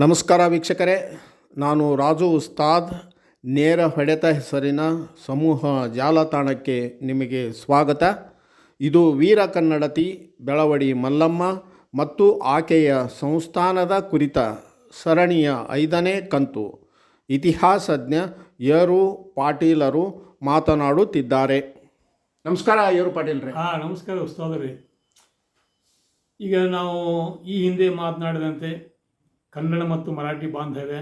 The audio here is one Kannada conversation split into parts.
ನಮಸ್ಕಾರ ವೀಕ್ಷಕರೇ, ನಾನು ರಾಜು ಉಸ್ತಾದ್. ನೇರ ಹೊಡೆತ ಹೆಸರಿನ ಸಮೂಹ ಜಾಲತಾಣಕ್ಕೆ ನಿಮಗೆ ಸ್ವಾಗತ. ಇದು ವೀರ ಕನ್ನಡತಿ ಬೆಳವಡಿ ಮಲ್ಲಮ್ಮ ಮತ್ತು ಆಕೆಯ ಸಂಸ್ಥಾನದ ಕುರಿತ ಸರಣಿಯ ಐದನೇ ಕಂತು. ಇತಿಹಾಸಜ್ಞ ಯರು ಪಾಟೀಲರು ಮಾತನಾಡುತ್ತಿದ್ದಾರೆ. ನಮಸ್ಕಾರ ಯರು ಪಾಟೀಲ್ರೆ. ಹಾಂ, ನಮಸ್ಕಾರ ಉಸ್ತಾದ್ರಿ. ಈಗ ನಾವು ಈ ಹಿಂದೆ ಮಾತನಾಡಿದಂತೆ ಕನ್ನಡ ಮತ್ತು ಮರಾಠಿ ಬಾಂಧವ್ಯ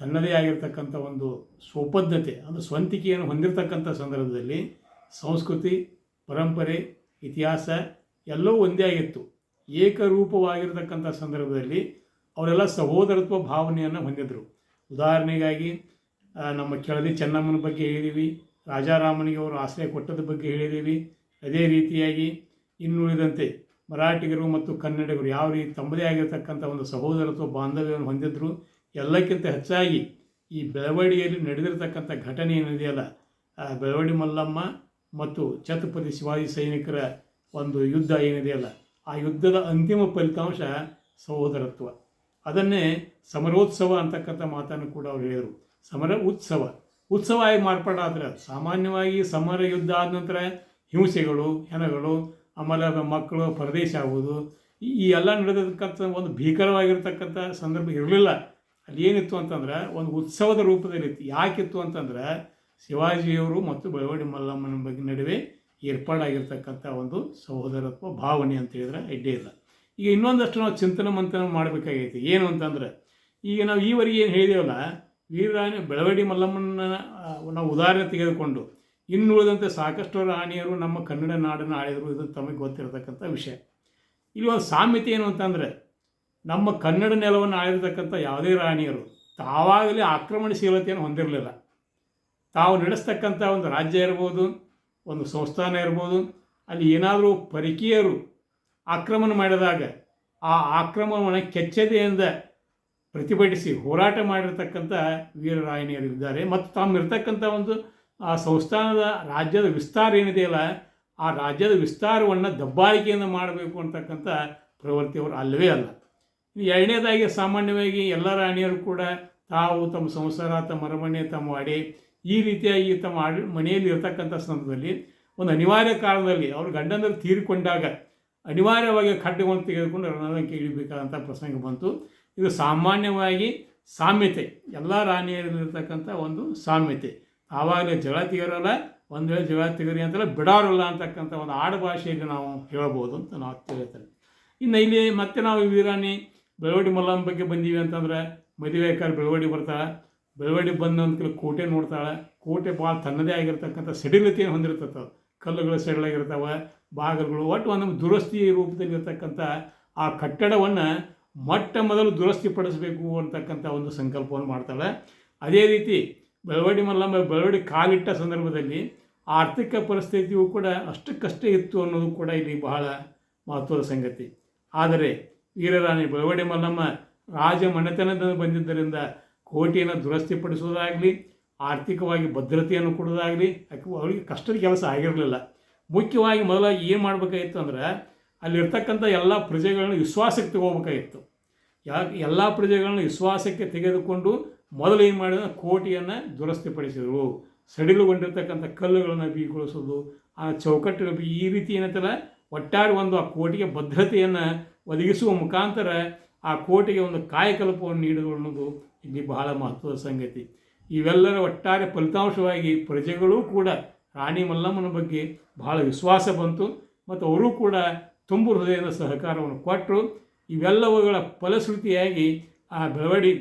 ತನ್ನದೇ ಆಗಿರ್ತಕ್ಕಂಥ ಒಂದು ಸ್ವಪದ್ಧತೆ ಅಂದರೆ ಸ್ವಂತಿಕೆಯನ್ನು ಹೊಂದಿರತಕ್ಕಂಥ ಸಂದರ್ಭದಲ್ಲಿ ಸಂಸ್ಕೃತಿ, ಪರಂಪರೆ, ಇತಿಹಾಸ ಎಲ್ಲವೂ ಒಂದೇ ಆಗಿತ್ತು. ಏಕರೂಪವಾಗಿರ್ತಕ್ಕಂಥ ಸಂದರ್ಭದಲ್ಲಿ ಅವರೆಲ್ಲ ಸಹೋದರತ್ವ ಭಾವನೆಯನ್ನು ಹೊಂದಿದ್ದರು ಉದಾಹರಣೆಗಾಗಿ ನಮ್ಮ ಕೆಳದಿ ಚೆನ್ನಮ್ಮನ ಬಗ್ಗೆ ಹೇಳಿದ್ದೀವಿ ರಾಜಾರಾಮನಿಗೆ ಅವರು ಆಶ್ರಯ ಕೊಟ್ಟದ ಬಗ್ಗೆ ಹೇಳಿದ್ದೀವಿ ಅದೇ ರೀತಿಯಾಗಿ ಇನ್ನುಳಿದಂತೆ ಮರಾಠಿಗರು ಮತ್ತು ಕನ್ನಡಿಗರು ಯಾವ ರೀತಿ ತಮ್ಮದೇ ಆಗಿರತಕ್ಕಂಥ ಒಂದು ಸಹೋದರತ್ವ, ಬಾಂಧವ್ಯವನ್ನು ಹೊಂದಿದ್ರು, ಎಲ್ಲಕ್ಕಿಂತ ಹೆಚ್ಚಾಗಿ ಈ ಬೆಳವಡಿಯಲ್ಲಿ ನಡೆದಿರತಕ್ಕಂಥ ಘಟನೆ ಏನಿದೆಯಲ್ಲ, ಆ ಬೆಳವಡಿ ಮಲ್ಲಮ್ಮ ಮತ್ತು ಛತ್ರಪತಿ ಶಿವಾಜಿ ಸೈನಿಕರ ಒಂದು ಯುದ್ಧ ಏನಿದೆಯಲ್ಲ, ಆ ಯುದ್ಧದ ಅಂತಿಮ ಫಲಿತಾಂಶ ಸಹೋದರತ್ವ. ಅದನ್ನೇ ಸಮರೋತ್ಸವ ಅಂತಕ್ಕಂಥ ಮಾತನ್ನು ಕೂಡ ಅವರು ಹೇಳಿದರು. ಸಮರ ಉತ್ಸವ. ಉತ್ಸವ ಆಗಿ ಮಾರ್ಪಾಡಾದ್ರೆ ಸಾಮಾನ್ಯವಾಗಿ ಸಮರ ಯುದ್ಧ ಆದ ನಂತರ ಹಿಂಸೆಗಳು, ಹೆಣಗಳು ಆಮೇಲೆ ಮಕ್ಕಳು ಪರದೇಶ ಆಗೋದು. ಈ- ಎಲ್ಲ ನಡೆದಕ್ಕಂಥ ಒಂದು ಭೀಕರವಾಗಿರ್ತಕ್ಕಂಥ ಸಂದರ್ಭ ಇರಲಿಲ್ಲ. ಅಲ್ಲಿ ಏನಿತ್ತು ಅಂತಂದ್ರೆ ಒಂದು ಉತ್ಸವದ ರೂಪದಲ್ಲಿ ಇತ್ತು. ಯಾಕಿತ್ತು ಅಂತಂದ್ರೆ ಶಿವಾಜಿಯವರು ಮತ್ತು ಬೆಳವಡಿ ಮಲ್ಲಮ್ಮನ ಬಗ್ಗೆ ನಡುವೆ ಏರ್ಪಾಡಾಗಿರ್ತಕ್ಕಂಥ ಒಂದು ಸಹೋದರತ್ವ ಭಾವನೆ ಅಂತ ಹೇಳಿದ್ರೆ ಅಡ್ಡೇ ಇಲ್ಲ. ಈಗ ಇನ್ನೊಂದಷ್ಟು ನಾವು ಚಿಂತನೆ ಮಂಥನ ಮಾಡಬೇಕಾಗೈತಿ. ಏನು ಅಂತಂದ್ರೆ ಈಗ ನಾವು ಈವರೆಗೆ ಏನು ಹೇಳಿದೇವಲ್ಲ, ವೀರರಾಣಿ ಬೆಳವಡಿ ಮಲ್ಲಮ್ಮನ ನಾವು ಉದಾಹರಣೆ ತೆಗೆದುಕೊಂಡು ಇನ್ನುಳಿದಂತೆ ಸಾಕಷ್ಟು ರಾಣಿಯರು ನಮ್ಮ ಕನ್ನಡ ನಾಡನ್ನು ಆಳಿದರು. ಇದು ತಮಗೆ ಗೊತ್ತಿರತಕ್ಕಂಥ ವಿಷಯ. ಇಲ್ಲಿ ಒಂದು ಸಾಮ್ಯತೆ ಏನು ಅಂತಂದರೆ, ನಮ್ಮ ಕನ್ನಡ ನೆಲವನ್ನು ಆಳಿರ್ತಕ್ಕಂಥ ಯಾವುದೇ ರಾಣಿಯರು ತಾವಾಗಲೇ ಆಕ್ರಮಣಶೀಲತೆಯನ್ನು ಹೊಂದಿರಲಿಲ್ಲ. ತಾವು ನಡೆಸ್ತಕ್ಕಂಥ ಒಂದು ರಾಜ್ಯ ಇರ್ಬೋದು, ಒಂದು ಸಂಸ್ಥಾನ ಇರ್ಬೋದು, ಅಲ್ಲಿ ಏನಾದರೂ ಪರಕೀಯರು ಆಕ್ರಮಣ ಮಾಡಿದಾಗ ಆ ಆಕ್ರಮಣವನ್ನು ಕೆಚ್ಚದೆಯಿಂದ ಪ್ರತಿಭಟಿಸಿ ಹೋರಾಟ ಮಾಡಿರ್ತಕ್ಕಂಥ ವೀರರಾಯಣಿಯರಿದ್ದಾರೆ ಮತ್ತು ತಮ್ಮಿರ್ತಕ್ಕಂಥ ಒಂದು ಆ ಸಂಸ್ಥಾನದ ರಾಜ್ಯದ ವಿಸ್ತಾರ ಏನಿದೆಯಲ್ಲ ಆ ರಾಜ್ಯದ ವಿಸ್ತಾರವನ್ನು ದಬ್ಬಾಳಿಕೆಯನ್ನು ಮಾಡಬೇಕು ಅಂತಕ್ಕಂಥ ಪ್ರವೃತ್ತಿಯವರು ಅಲ್ಲವೇ ಅಲ್ಲ. ಎರಡನೇದಾಗಿ ಸಾಮಾನ್ಯವಾಗಿ ಎಲ್ಲ ರಾಣಿಯರು ಕೂಡ ತಾವು ತಮ್ಮ ಸಂಸಾರ, ತಮ್ಮ ಅರಮನೆ, ತಮ್ಮ ಅಡೆ, ಈ ರೀತಿಯಾಗಿ ತಮ್ಮ ಆಡ ಮನೆಯಲ್ಲಿ ಇರತಕ್ಕಂಥ ಸಂದರ್ಭದಲ್ಲಿ ಒಂದು ಅನಿವಾರ್ಯ ಕಾರಣದಲ್ಲಿ ಅವರು ಗಂಡಂದರು ತೀರಿಕೊಂಡಾಗ ಅನಿವಾರ್ಯವಾಗಿ ಖಡ್ಡವನ್ನು ತೆಗೆದುಕೊಂಡು ಅವರನ್ನ ಇಳಿಬೇಕಾದಂಥ ಪ್ರಸಂಗ ಬಂತು. ಇದು ಸಾಮಾನ್ಯವಾಗಿ ಸಾಮ್ಯತೆ, ಎಲ್ಲ ರಾಣಿಯರಲ್ಲಿರ್ತಕ್ಕಂಥ ಒಂದು ಸಾಮ್ಯತೆ. ಆವಾಗಲೇ ಜಗಳ ತೆಗಿಯೋರಲ್ಲ ಒಂದು ವೇಳೆ ಜಗಳ ತೆಗರಿ ಅಂತಲ್ಲ ಬಿಡಾರಲ್ಲ ಅಂತಕ್ಕಂಥ ಒಂದು ಆಡುಭಾಷೆಯಲ್ಲಿ ನಾವು ಹೇಳ್ಬೋದು ಅಂತ ನಾವು ತಿಳಿತಾರೆ ಇನ್ನು ಇಲ್ಲಿ ಮತ್ತೆ ನಾವು ವೀರಾಣಿ ಬೆಳವಡಿ ಮಲ್ಲಮ್ಮ ಬಗ್ಗೆ ಬಂದೀವಿ ಅಂತಂದ್ರೆ ಮದುವೆ ಕಾರ್ ಬೆಳವಡಿ ಬರ್ತಾಳೆ, ಬೆಳವಡಿ ಬಂದ ಕೋಟೆ ನೋಡ್ತಾಳೆ, ಕೋಟೆ ಭಾಳ ತನ್ನದೇ ಆಗಿರ್ತಕ್ಕಂಥ ಸಡಿಲತೆಯನ್ನು ಹೊಂದಿರ್ತದೆ. ಕಲ್ಲುಗಳು ಸಡಿಲಾಗಿರ್ತಾವೆ, ಬಾಗಿಲುಗಳು, ಒಟ್ಟು ಒಂದು ದುರಸ್ತಿ ರೂಪದಲ್ಲಿ ಇರ್ತಕ್ಕಂಥ ಆ ಕಟ್ಟಡವನ್ನು ಮೊಟ್ಟ ಮೊದಲು ದುರಸ್ತಿ ಪಡಿಸಬೇಕು ಅಂತಕ್ಕಂಥ ಒಂದು ಸಂಕಲ್ಪವನ್ನು ಮಾಡ್ತಾಳೆ ಅದೇ ರೀತಿ ಬೆಳವಡಿ ಮಲ್ಲಮ್ಮ ಬೆಳವಡಿ ಕಾಲಿಟ್ಟ ಸಂದರ್ಭದಲ್ಲಿ ಆರ್ಥಿಕ ಪರಿಸ್ಥಿತಿಯು ಕೂಡ ಅಷ್ಟಕ್ಕಷ್ಟೇ ಇತ್ತು ಅನ್ನೋದು ಕೂಡ ಇಲ್ಲಿ ಬಹಳ ಮಹತ್ವದ ಸಂಗತಿ. ಆದರೆ ವೀರರಾಣಿ ಬೆಳವಡಿ ಮಲ್ಲಮ್ಮ ರಾಜ ಮನೆತನದಿಂದ ಬಂದಿದ್ದರಿಂದ ಕೋಟೆಯನ್ನು ದುರಸ್ತಿಪಡಿಸುವುದಾಗಲಿ ಆರ್ಥಿಕವಾಗಿ ಭದ್ರತೆಯನ್ನು ಕೊಡೋದಾಗಲಿ ಅವರಿಗೆ ಕಷ್ಟದ ಕೆಲಸ ಆಗಿರಲಿಲ್ಲ. ಮುಖ್ಯವಾಗಿ ಮೊದಲಾಗಿ ಏನು ಮಾಡಬೇಕಾಗಿತ್ತು ಅಂದ್ರೆ ಅಲ್ಲಿರ್ತಕ್ಕಂಥ ಎಲ್ಲ ಪ್ರಜೆಗಳನ್ನ ವಿಶ್ವಾಸಕ್ಕೆ ತಗೋಬೇಕಾಗಿತ್ತು. ಯಾಕೆ ಎಲ್ಲ ಪ್ರಜೆಗಳನ್ನ ವಿಶ್ವಾಸಕ್ಕೆ ತೆಗೆದುಕೊಂಡು ಮೊದಲು ಏನು ಮಾಡಿದ ಕೋಟೆಯನ್ನು ದುರಸ್ತಿಪಡಿಸಿದರು. ಸಡಿಲುಗೊಂಡಿರ್ತಕ್ಕಂಥ ಕಲ್ಲುಗಳನ್ನು ಬೀಗೊಳಿಸೋದು ಆ ಚೌಕಟ್ಟಿನ ಬಿ, ಈ ರೀತಿ ಏನಂತಲ್ಲ, ಒಟ್ಟಾರೆ ಒಂದು ಆ ಕೋಟೆಗೆ ಭದ್ರತೆಯನ್ನು ಒದಗಿಸುವ ಮುಖಾಂತರ ಆ ಕೋಟೆಗೆ ಒಂದು ಕಾಯಕಲ್ಪವನ್ನು ನೀಡುವುದು ಅನ್ನೋದು ಇಲ್ಲಿ ಬಹಳ ಮಹತ್ವದ ಸಂಗತಿ. ಇವೆಲ್ಲರ ಒಟ್ಟಾರೆ ಫಲಿತಾಂಶವಾಗಿ ಪ್ರಜೆಗಳು ಕೂಡ, ರಾಣಿ ಮಲ್ಲಮ್ಮನ ಬಗ್ಗೆ ಬಹಳ ವಿಶ್ವಾಸ ಬಂತು ಮತ್ತು ಅವರು ಕೂಡ ತುಂಬು ಹೃದಯದ ಸಹಕಾರವನ್ನು ಕೊಟ್ಟರು. ಇವೆಲ್ಲವುಗಳ ಫಲಶ್ರುತಿಯಾಗಿ ಆ ಬೆಳವಡಿ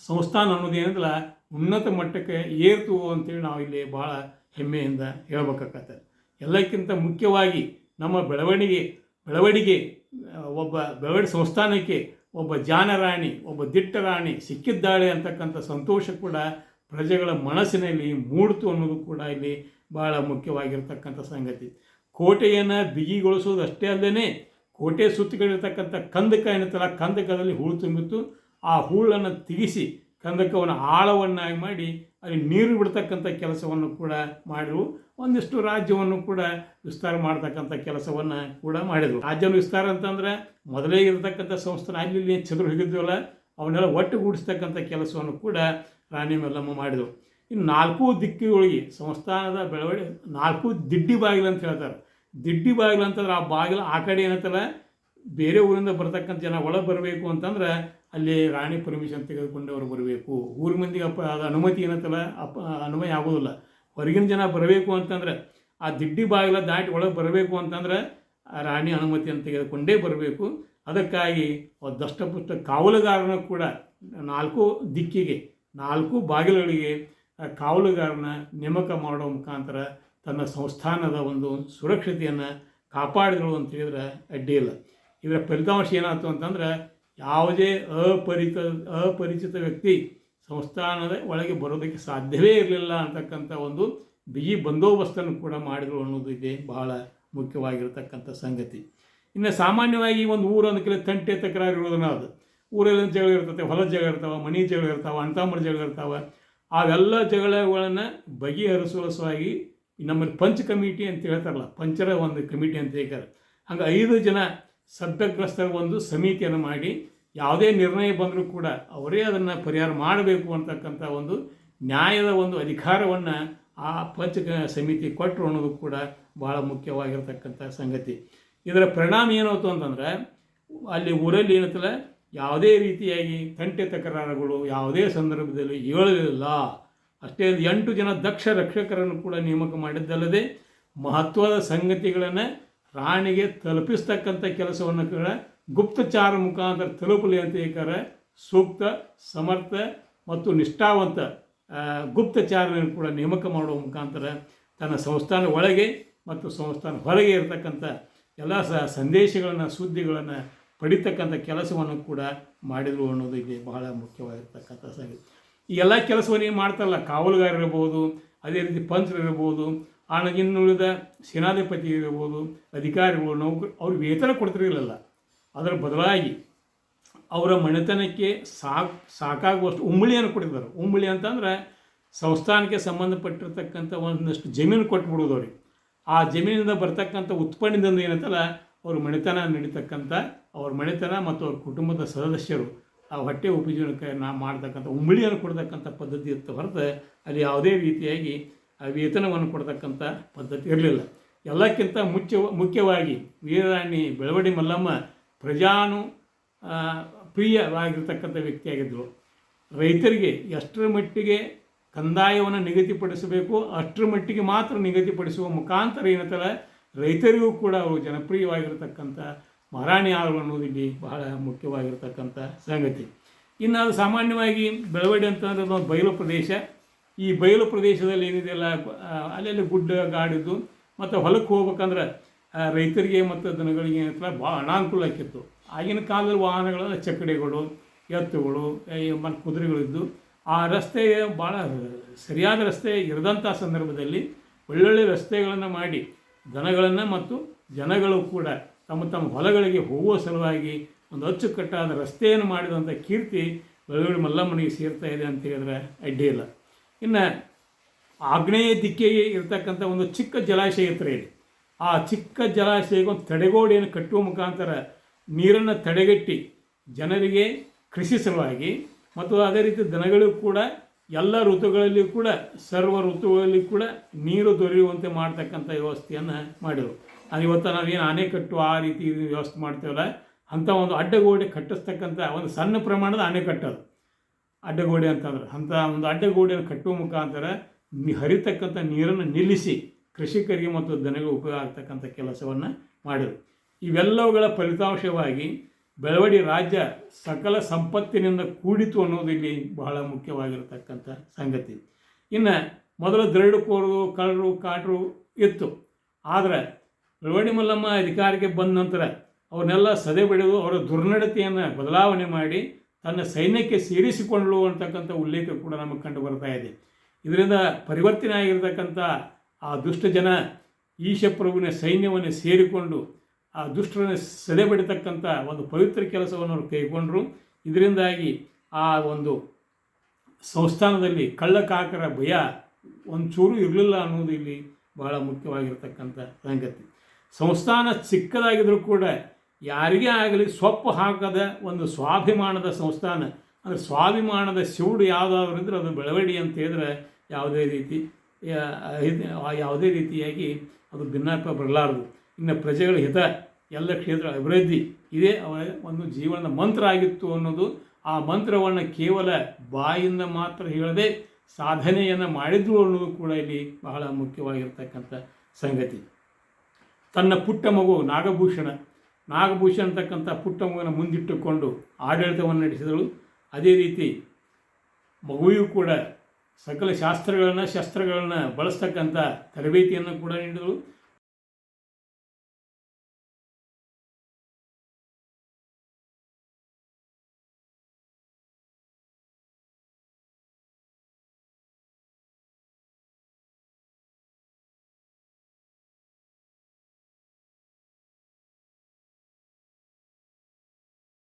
ಸಂಸ್ಥಾನ ಅನ್ನೋದೇನಿಲ್ಲ ಉನ್ನತ ಮಟ್ಟಕ್ಕೆ ಏರ್ತು ಅಂತೇಳಿ ನಾವು ಇಲ್ಲಿ ಭಾಳ ಹೆಮ್ಮೆಯಿಂದ ಹೇಳ್ಬೇಕಾಗತ್ತೆ ಎಲ್ಲಕ್ಕಿಂತ ಮುಖ್ಯವಾಗಿ ನಮ್ಮ ಬೆಳವಣಿಗೆ ಬೆಳವಣಿಗೆ, ಒಬ್ಬ ಬೆಳವಣಿಗೆ ಸಂಸ್ಥಾನಕ್ಕೆ ಒಬ್ಬ ಜಾನರಾಣಿ, ಒಬ್ಬ ದಿಟ್ಟ ರಾಣಿ ಸಿಕ್ಕಿದ್ದಾಳೆ ಅಂತಕ್ಕಂಥ ಸಂತೋಷ ಕೂಡ ಪ್ರಜೆಗಳ ಮನಸ್ಸಿನಲ್ಲಿ ಮೂಡ್ತು ಅನ್ನೋದು ಕೂಡ ಇಲ್ಲಿ ಭಾಳ ಮುಖ್ಯವಾಗಿರ್ತಕ್ಕಂಥ ಸಂಗತಿ. ಕೋಟೆಯನ್ನು ಬಿಗಿಗೊಳಿಸೋದು ಅಷ್ಟೇ ಅಲ್ಲದೆ ಕೋಟೆ ಸುತ್ತಗಳಿರ್ತಕ್ಕಂಥ ಕಂದಕ ಏನತ್ತಲ್ಲ ಕಂದಕದಲ್ಲಿ ಹೂಳು ತುಂಬಿತ್ತು. ಆ ಹೂಳನ್ನು ತೆಗಿಸಿ ಕಂದಕವನ್ನು ಆಳವನ್ನಾಗಿ ಮಾಡಿ ಅಲ್ಲಿ ನೀರು ಬಿಡ್ತಕ್ಕಂಥ ಕೆಲಸವನ್ನು ಕೂಡ ಮಾಡಿದ್ರು. ಒಂದಿಷ್ಟು ರಾಜ್ಯವನ್ನು ಕೂಡ ವಿಸ್ತಾರ ಮಾಡ್ತಕ್ಕಂಥ ಕೆಲಸವನ್ನು ಕೂಡ ಮಾಡಿದರು. ರಾಜ್ಯವನ್ನು ವಿಸ್ತಾರ ಅಂತಂದ್ರೆ ಮೊದಲೇ ಇರತಕ್ಕಂಥ ಸಂಸ್ಥಾನ ಅಲ್ಲಿ ಇಲ್ಲಿ ಚದುರು ಹೋಗಿದ್ವಲ್ಲ, ಅವನ್ನೆಲ್ಲ ಒಟ್ಟುಗೂಡಿಸ್ತಕ್ಕಂಥ ಕೆಲಸವನ್ನು ಕೂಡ ರಾಣಿ ಮಲ್ಲಮ್ಮ ಮಾಡಿದರು. ಇನ್ನು ನಾಲ್ಕು ದಿಕ್ಕಿಗಳಿಗೆ ಸಂಸ್ಥಾನದ ಬೆಳವಣಿಗೆ, ನಾಲ್ಕು ದಿಡ್ಡಿ ಬಾಗಿಲು ಅಂತ ಹೇಳ್ತಾರೆ. ದಿಡ್ಡಿ ಬಾಗಿಲು ಅಂತಂದ್ರೆ ಆ ಬಾಗಿಲು ಆ ಕಡೆ ಏನಂತಲ್ಲ, ಬೇರೆ ಊರಿಂದ ಬರ್ತಕ್ಕಂಥ ಜನ ಒಳಗೆ ಬರಬೇಕು ಅಂತಂದ್ರೆ ಅಲ್ಲಿ ರಾಣಿ ಪರ್ಮಿಷನ್ ತೆಗೆದುಕೊಂಡು ಅವರು ಬರಬೇಕು. ಊರ ಮಂದಿಗೆ ಅಪ್ಪ ಅದು ಅನುಮತಿ ಏನಂತಲ್ಲ ಅಪ್ಪ ಅನುಮತಿ ಆಗೋದಿಲ್ಲ. ಹೊರಗಿನ ಜನ ಬರಬೇಕು ಅಂತಂದ್ರೆ, ಆ ದಿಡ್ಡಿ ಬಾಗಿಲ ದಾಟಿ ಒಳಗೆ ಬರಬೇಕು ಅಂತಂದ್ರೆ, ಆ ರಾಣಿ ಅನುಮತಿಯನ್ನು ತೆಗೆದುಕೊಂಡೇ ಬರಬೇಕು. ಅದಕ್ಕಾಗಿ ದಷ್ಟಪುಷ್ಟ ಕಾವಲುಗಾರನ ಕೂಡ ನಾಲ್ಕು ದಿಕ್ಕಿಗೆ, ನಾಲ್ಕು ಬಾಗಿಲುಗಳಿಗೆ ಕಾವಲುಗಾರನ ನೇಮಕ ಮಾಡೋ ಮುಖಾಂತರ ತನ್ನ ಸಂಸ್ಥಾನದ ಒಂದು ಸುರಕ್ಷತೆಯನ್ನು ಕಾಪಾಡಿದಳು ಅಂತ ಹೇಳಿದ್ರೆ ಅಡ್ಡಿ ಇಲ್ಲ. ಇದರ ಫಲಿತಾಂಶ ಏನಾಯ್ತು ಅಂತಂದ್ರೆ ಯಾವುದೇ ಅಪರಿತ ಅಪರಿಚಿತ ವ್ಯಕ್ತಿ ಸಂಸ್ಥಾನದ ಒಳಗೆ ಬರೋದಕ್ಕೆ ಸಾಧ್ಯವೇ ಇರಲಿಲ್ಲ ಅಂತಕ್ಕಂಥ ಒಂದು ಬಿಗಿ ಬಂದೋಬಸ್ತನ್ನು ಕೂಡ ಮಾಡಿದರು ಅನ್ನೋದು ಇದೆ, ಬಹಳ ಮುಖ್ಯವಾಗಿರತಕ್ಕಂಥ ಸಂಗತಿ. ಇನ್ನು ಸಾಮಾನ್ಯವಾಗಿ ಒಂದು ಊರು ಅಂದಕ್ಕೆ ತಂಟೆ ತಕರಾರು ಇರೋದನ್ನ ಅದು. ಊರಲ್ಲಿ ಜಗಳ ಇರ್ತದೆ, ಹೊಲ ಜಗಳ ಇರ್ತಾವೆ, ಮನೆ ಜಗಳ ಇರ್ತಾವೆ ಅಂತಾಮರ ಜಗಳ ಇರ್ತಾವೆ. ಅವೆಲ್ಲ ಜಗಳಗಳನ್ನು ಬಗೆಹರಿಸುವ ಸಲುವಾಗಿ ನಮ್ಮಲ್ಲಿ ಪಂಚ್ ಕಮಿಟಿ ಅಂತ ಹೇಳ್ತಾರಲ್ಲ, ಪಂಚರ ಒಂದು ಕಮಿಟಿ ಅಂತ ಹೇಳ್ತಾರೆ. ಹಂಗೆ ಐದು ಜನ ಸಭ್ಯಗ್ರಸ್ತರ ಒಂದು ಸಮಿತಿಯನ್ನು ಮಾಡಿ ಯಾವುದೇ ನಿರ್ಣಯ ಬಂದರೂ ಕೂಡ ಅವರೇ ಅದನ್ನು ಪರಿಹಾರ ಮಾಡಬೇಕು ಅಂತಕ್ಕಂಥ ಒಂದು ನ್ಯಾಯದ ಒಂದು ಅಧಿಕಾರವನ್ನು ಆ ಪಂಚ ಸಮಿತಿ ಕೊಟ್ಟರು ಅನ್ನೋದು ಕೂಡ ಭಾಳ ಮುಖ್ಯವಾಗಿರ್ತಕ್ಕಂಥ ಸಂಗತಿ. ಇದರ ಪರಿಣಾಮ ಏನಾಯ್ತು ಅಂತಂದ್ರೆ, ಅಲ್ಲಿ ಊರಲ್ಲಿ ಏನತ್ತಲ್ಲ ಯಾವುದೇ ರೀತಿಯಾಗಿ ತಂಟೆ ತಕರಾರುಗಳು ಯಾವುದೇ ಸಂದರ್ಭದಲ್ಲಿ ಹೇಳಲಿಲ್ಲ ಅಷ್ಟೇ ಎಂಟು ಜನ ದಕ್ಷ ರಕ್ಷಕರನ್ನು ಕೂಡ ನೇಮಕ ಮಾಡಿದ್ದಲ್ಲದೆ ಮಹತ್ವದ ಸಂಗತಿಗಳನ್ನು ರಾಣಿಗೆ ತಲುಪಿಸ್ತಕ್ಕಂಥ ಕೆಲಸವನ್ನು ಕೂಡ ಗುಪ್ತಚಾರ ಮುಖಾಂತರ ತಲುಪಲಿ ಅಂತ ಏಕಾರೆ ಸೂಕ್ತ, ಸಮರ್ಥ ಮತ್ತು ನಿಷ್ಠಾವಂತ ಗುಪ್ತಚಾರನ ಕೂಡ ನೇಮಕ ಮಾಡುವ ಮುಖಾಂತರ ತನ್ನ ಸಂಸ್ಥಾನ ಒಳಗೆ ಮತ್ತು ಸಂಸ್ಥಾನ ಹೊರಗೆ ಇರತಕ್ಕಂಥ ಎಲ್ಲ ಸ, ಸಂದೇಶಗಳನ್ನು, ಸುದ್ದಿಗಳನ್ನು ಪಡಿತಕ್ಕಂಥ ಕೆಲಸವನ್ನು ಕೂಡ ಮಾಡಿದರು ಅನ್ನೋದು ಇಲ್ಲಿ ಬಹಳ ಮುಖ್ಯವಾಗಿರ್ತಕ್ಕಂಥ ಸಂಗತಿ. ಈ ಎಲ್ಲ ಕೆಲಸವನ್ನು ಏನು ಮಾಡ್ತಾರಲ್ಲ, ಕಾವಲುಗಾರ ಇರ್ಬೋದು, ಅದೇ ರೀತಿ ಪಂಚರು ಇರ್ಬೋದು ಆನ ಇನ್ನುಳಿದ ಸೇನಾಧಿಪತಿ ಇರ್ಬೋದು, ಅಧಿಕಾರಿಗಳು, ನೌಕರಿ, ಅವ್ರಿಗೆ ವೇತನ ಕೊಡ್ತಿರಲಿಲ್ಲ. ಅದರ ಬದಲಾಗಿ ಅವರ ಮನೆತನಕ್ಕೆ ಸಾಕು, ಸಾಕಾಗುವಷ್ಟು ಉಂಬಳಿಯನ್ನು ಕೊಟ್ಟಿದ್ದಾರೆ. ಉಂಬಳಿ ಅಂತಂದ್ರೆ ಸಂಸ್ಥಾನಕ್ಕೆ ಸಂಬಂಧಪಟ್ಟಿರ್ತಕ್ಕಂಥ ಒಂದಷ್ಟು ಜಮೀನು ಕೊಟ್ಬಿಡೋದು ಅವ್ರಿಗೆ. ಆ ಜಮೀನಿಂದ ಬರ್ತಕ್ಕಂಥ ಉತ್ಪನ್ನದಿಂದ ಏನಂತಲ್ಲ, ಅವ್ರ ಮನೆತನ ನಡೀತಕ್ಕಂಥ, ಅವ್ರ ಮನೆತನ ಮತ್ತು ಅವ್ರ ಕುಟುಂಬದ ಸದಸ್ಯರು ಆ ಹೊಟ್ಟೆ ಉಪಜೀವನಕ್ಕೆ ನಾ ಮಾಡ್ತಕ್ಕಂಥ ಉಂಬಳಿಯನ್ನು ಕೊಡ್ತಕ್ಕಂಥ ಪದ್ಧತಿ ಇತ್ತು ಹೊರತು ಅಲ್ಲಿ ಯಾವುದೇ ರೀತಿಯಾಗಿ ಆ ವೇತನವನ್ನು ಕೊಡ್ತಕ್ಕಂಥ ಪದ್ಧತಿ ಇರಲಿಲ್ಲ. ಎಲ್ಲಕ್ಕಿಂತ ಮುಖ್ಯ ಮುಖ್ಯವಾಗಿ ವೀರರಾಣಿ ಬೆಳವಡಿ ಮಲ್ಲಮ್ಮ ಪ್ರಜಾನು ಪ್ರಿಯವಾಗಿರ್ತಕ್ಕಂಥ ವ್ಯಕ್ತಿಯಾಗಿದ್ದರು ರೈತರಿಗೆ ಎಷ್ಟರ ಮಟ್ಟಿಗೆ ಕಂದಾಯವನ್ನು ನಿಗದಿಪಡಿಸಬೇಕು, ಅಷ್ಟರ ಮಟ್ಟಿಗೆ ಮಾತ್ರ ನಿಗದಿಪಡಿಸುವ ಮುಖಾಂತರ ಏನತ್ತಲ್ಲ ರೈತರಿಗೂ ಕೂಡ ಅವರು ಜನಪ್ರಿಯವಾಗಿರತಕ್ಕಂಥ ಮಹಾರಾಣಿ ಆಳು ಅನ್ನೋದು ಇಲ್ಲಿ ಬಹಳ ಮುಖ್ಯವಾಗಿರ್ತಕ್ಕಂಥ ಸಂಗತಿ. ಇನ್ನು ಅದು ಸಾಮಾನ್ಯವಾಗಿ ಬೆಳವಡಿ ಅಂತಂದ್ರೆ ಒಂದು ಬಯಲು ಪ್ರದೇಶ. ಈ ಬಯಲು ಪ್ರದೇಶದಲ್ಲಿ ಏನಿದೆಯಲ್ಲ ಅಲ್ಲೆಲ್ಲಿ ಗುಡ್ಡ ಗಾಡಿದ್ದು, ಮತ್ತು ಹೊಲಕ್ಕೆ ಹೋಗ್ಬೇಕಂದ್ರೆ ರೈತರಿಗೆ ಮತ್ತು ದನಗಳಿಗೆ ಅಂತ ಭಾಳ ಅನಾನುಕೂಲ ಆಕಿತ್ತು ಆಗಿನ ಕಾಲದಲ್ಲಿ ವಾಹನಗಳೆಲ್ಲ ಚಕ್ಕಡಿಗಳು, ಎತ್ತುಗಳು ಮತ್ತು ಕುದುರೆಗಳಿದ್ದು, ಆ ರಸ್ತೆ ಭಾಳ ಸರಿಯಾದ ರಸ್ತೆ ಇರದಂಥ ಸಂದರ್ಭದಲ್ಲಿ ಒಳ್ಳೊಳ್ಳೆ ರಸ್ತೆಗಳನ್ನು ಮಾಡಿ, ದನಗಳನ್ನು ಮತ್ತು ಜನಗಳು ಕೂಡ ತಮ್ಮ ತಮ್ಮ ಹೊಲಗಳಿಗೆ ಹೋಗುವ ಸಲುವಾಗಿ ಒಂದು ಅಚ್ಚುಕಟ್ಟಾದ ರಸ್ತೆಯನ್ನು ಮಾಡಿದಂಥ ಕೀರ್ತಿ ಬೆಳವಡಿ ಮಲ್ಲಮ್ಮನಿಗೆ ಸೇರ್ತಾ ಇದೆ ಅಂತ ಹೇಳಿದ್ರೆ ಅಡ್ಡಿ ಇಲ್ಲ. ಇನ್ನು ಆಗ್ನೇಯ ದಿಕ್ಕಿಗೆ ಇರತಕ್ಕಂಥ ಒಂದು ಚಿಕ್ಕ ಜಲಾಶಯ ಇರ್ತಾರೆ ಇಲ್ಲಿ ಆ ಚಿಕ್ಕ ಜಲಾಶಯಕ್ಕೆ ಒಂದು ತಡೆಗೋಡೆಯನ್ನು ಕಟ್ಟುವ ಮುಖಾಂತರ ನೀರನ್ನು ತಡೆಗಟ್ಟಿ ಜನರಿಗೆ ಕೃಷಿ ಸಲುವಾಗಿ ಮತ್ತು ಅದೇ ರೀತಿ ದನಗಳು ಕೂಡ ಎಲ್ಲ ಋತುಗಳಲ್ಲಿಯೂ ಕೂಡ ಸರ್ವ ಋತುಗಳಲ್ಲಿ ಕೂಡ ನೀರು ದೊರೆಯುವಂತೆ ಮಾಡ್ತಕ್ಕಂಥ ವ್ಯವಸ್ಥೆಯನ್ನು ಮಾಡಿದರು. ಅದು ಇವತ್ತು ನಾವೇನು ಅಣೆಕಟ್ಟು ಆ ರೀತಿ ಇದು ವ್ಯವಸ್ಥೆ ಮಾಡ್ತೇವಲ್ಲ, ಅಂಥ ಒಂದು ಅಡ್ಡಗೋಡೆ ಕಟ್ಟಿಸ್ತಕ್ಕಂಥ ಒಂದು ಸಣ್ಣ ಪ್ರಮಾಣದ ಅಣೆಕಟ್ಟದು ಅಡ್ಡಗೋಡೆ ಅಂತಂದ್ರೆ ಅಂಥ ಒಂದು ಅಡ್ಡಗೋಡೆಯನ್ನು ಕಟ್ಟುವ ಮುಖಾಂತರ ಹರಿತಕ್ಕಂಥ ನೀರನ್ನು ನಿಲ್ಲಿಸಿ ಕೃಷಿಕರಿಗೆ ಮತ್ತು ದನಗಳಿಗೆ ಉಪಯೋಗ ಆಗ್ತಕ್ಕಂಥ ಕೆಲಸವನ್ನು ಮಾಡಿದರು ಇವೆಲ್ಲವುಗಳ ಫಲಿತಾಂಶವಾಗಿ ಬೆಳವಡಿ ರಾಜ್ಯ ಸಕಲ ಸಂಪತ್ತಿನಿಂದ ಕೂಡಿತು ಅನ್ನೋದು ಇಲ್ಲಿ ಬಹಳ ಮುಖ್ಯವಾಗಿರತಕ್ಕಂಥ ಸಂಗತಿ. ಇನ್ನು ಮೊದಲು ದರಡುಕೋರು ಕಳ್ಳರು, ಕಾಟರು ಇತ್ತು. ಆದರೆ ಬೆಳವಡಿ ಮಲ್ಲಮ್ಮ ಅಧಿಕಾರಕ್ಕೆ ಬಂದ ನಂತರ ಅವನ್ನೆಲ್ಲ ಸದೆ ಬಿಡಿದು ಅವರ ದುರ್ನಡತೆಯನ್ನು ಬದಲಾವಣೆ ಮಾಡಿ ತನ್ನ ಸೈನ್ಯಕ್ಕೆ ಸೇರಿಸಿಕೊಂಡಳು ಅಂತಕ್ಕಂಥ ಉಲ್ಲೇಖ ಕೂಡ ನಮಗೆ ಕಂಡು ಬರ್ತಾ ಇದೆ. ಇದರಿಂದ ಪರಿವರ್ತನೆ ಆಗಿರತಕ್ಕಂಥ ಆ ದುಷ್ಟ ಜನ ಈಶಪ್ರಭುವಿನ ಸೈನ್ಯವನ್ನು ಸೇರಿಕೊಂಡು ಆ ದುಷ್ಟರನ್ನು ಸದೆ ಬಡಿತಕ್ಕಂಥ ಒಂದು ಪವಿತ್ರ ಕೆಲಸವನ್ನು ಅವರು ಕೈಗೊಂಡರು. ಇದರಿಂದಾಗಿ ಆ ಒಂದು ಸಂಸ್ಥಾನದಲ್ಲಿ ಕಳ್ಳಕಾಕರ ಭಯ ಒಂಚೂರು ಇರಲಿಲ್ಲ ಅನ್ನೋದು ಇಲ್ಲಿ ಬಹಳ ಮುಖ್ಯವಾಗಿರ್ತಕ್ಕಂಥ ಸಂಗತಿ. ಸಂಸ್ಥಾನ ಚಿಕ್ಕದಾಗಿದ್ದರೂ ಕೂಡ ಯಾರಿಗೇ ಆಗಲಿ ಸೊಪ್ಪು ಹಾಕದ ಒಂದು ಸ್ವಾಭಿಮಾನದ ಸಂಸ್ಥಾನ. ಅಂದರೆ ಸ್ವಾಭಿಮಾನದ ಶಿವುಡು ಯಾವುದಾದ್ರು ಇದ್ರೆ ಅದು ಬೆಳವಡಿ ಅಂತ ಹೇಳಿದ್ರೆ ಯಾವುದೇ ರೀತಿ ಯಾವುದೇ ರೀತಿಯಾಗಿ ಅದು ಭಿನ್ನಾಪ ಬರಲಾರದು. ಇನ್ನು ಪ್ರಜೆಗಳ ಹಿತ, ಎಲ್ಲ ಕ್ಷೇತ್ರ ಅಭಿವೃದ್ಧಿ, ಇದೇ ಅವರ ಒಂದು ಜೀವನದ ಮಂತ್ರ ಆಗಿತ್ತು ಅನ್ನೋದು ಆ ಮಂತ್ರವನ್ನು ಕೇವಲ ಬಾಯಿಂದ ಮಾತ್ರ ಹೇಳದೆ ಸಾಧನೆಯನ್ನು ಮಾಡಿದ್ರು ಅನ್ನೋದು ಕೂಡ ಇಲ್ಲಿ ಬಹಳ ಮುಖ್ಯವಾಗಿರ್ತಕ್ಕಂಥ ಸಂಗತಿ. ತನ್ನ ಪುಟ್ಟ ಮಗು ನಾಗಭೂಷಣ ನಾಗಭೂಷಣ ಅಂತಕ್ಕಂಥ ಪುಟ್ಟ ಮಗುವನ್ನು ಮುಂದಿಟ್ಟುಕೊಂಡು ಆಡಳಿತವನ್ನು ನಡೆಸಿದಳು. ಅದೇ ರೀತಿ ಮಗುವಿಗೂ ಕೂಡ ಸಕಲ ಶಾಸ್ತ್ರಗಳನ್ನು ಶಸ್ತ್ರಗಳನ್ನು ಬಳಸ್ತಕ್ಕಂಥ ತರಬೇತಿಯನ್ನು ಕೂಡ ನೀಡಿದಳು.